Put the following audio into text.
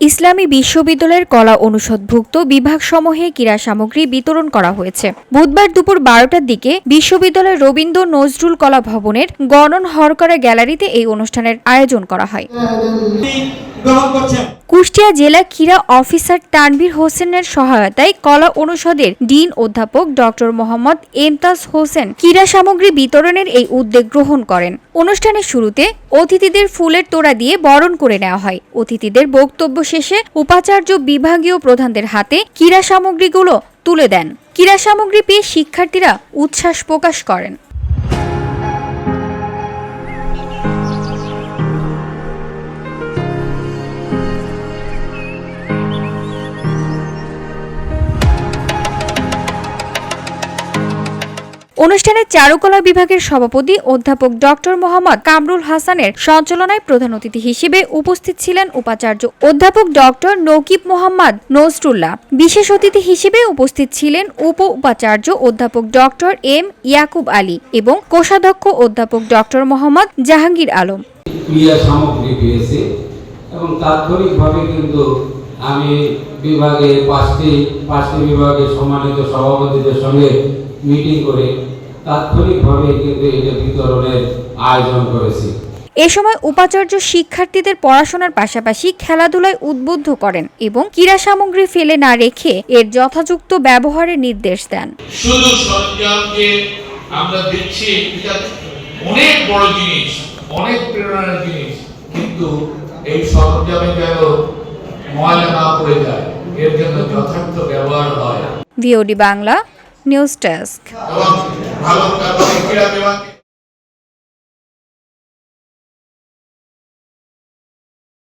ইসলামী বিশ্ববিদ্যালয়ের কলা অনুষদভুক্ত বিভাগসমূহে ক্রীড়া সামগ্রী বিতরণ করা হয়েছে। বুধবার দুপুর বারোটার দিকে বিশ্ববিদ্যালয়ের রবীন্দ্র নজরুল কলা ভবনের গণন হরকরা গ্যালারিতে এই অনুষ্ঠানের আয়োজন করা হয়। কুষ্টিয়া জেলা ক্রীড়া অফিসার তানভীর হোসেনের সহায়তায় কলা অনুষদের ডিন অধ্যাপক ডক্টর মোহাম্মদ এমতাজ হোসেন ক্রীড়া সামগ্রী বিতরণের এই উদ্যোগ গ্রহণ করেন। অনুষ্ঠানের শুরুতে অতিথিদের ফুলের তোড়া দিয়ে বরণ করে নেওয়া হয়। অতিথিদের বক্তব্য শেষে উপাচার্য বিভাগীয় প্রধানদের হাতে ক্রীড়া সামগ্রীগুলো তুলে দেন। ক্রীড়া সামগ্রী পেয়ে শিক্ষার্থীরা উচ্ছ্বাস প্রকাশ করেন। অনুষ্ঠানে চারুকলা বিভাগের সভাপতি অধ্যাপক ডক্টর মোহাম্মদ কামরুল হাসানের সঞ্চালনায় প্রধান অতিথি হিসেবে উপস্থিত ছিলেন উপাচার্য অধ্যাপক ডক্টর নকিব মোহাম্মদ নজরুল্লাহ। বিশেষ অতিথি হিসেবে উপস্থিত ছিলেন উপ উপাচার্য অধ্যাপক ডক্টর এম ইয়াকুব আলী এবং কোষাধ্যক্ষ অধ্যাপক ডক্টর মোহাম্মদ জাহাঙ্গীর আলম। ক্রিয়া সামগ্রী পেয়েছে এবং তাৎক্ষণিকভাবে কিন্তু আমি বিভাগে পাঁচটি পাঁচটি বিভাগের সম্মানিত সভাপতিদের সঙ্গে মিটিং করে তাৎক্ষণিকভাবে কিন্তু এটা বিতরণের আয়োজন করেছি। এ সময় উপাচার্য শিক্ষার্থীদের পড়াশোনার পাশাপাশি খেলাধুলায় উদ্বুদ্ধ করেন এবং ক্রীড়া সামগ্রী ফেলে না রেখে এর যথাযুক্ত ব্যবহারের নির্দেশ দেন। শুধু সরঞ্জামকে আমরা এটা অনেক বড় জিনিস অনেক প্রেরণার জিনিস কিন্তু এই সরঞ্জামে যেন ময়লা না পড়ে যায় এর জন্য যথার্থ ব্যবহার হয়। VOD Bangla news desk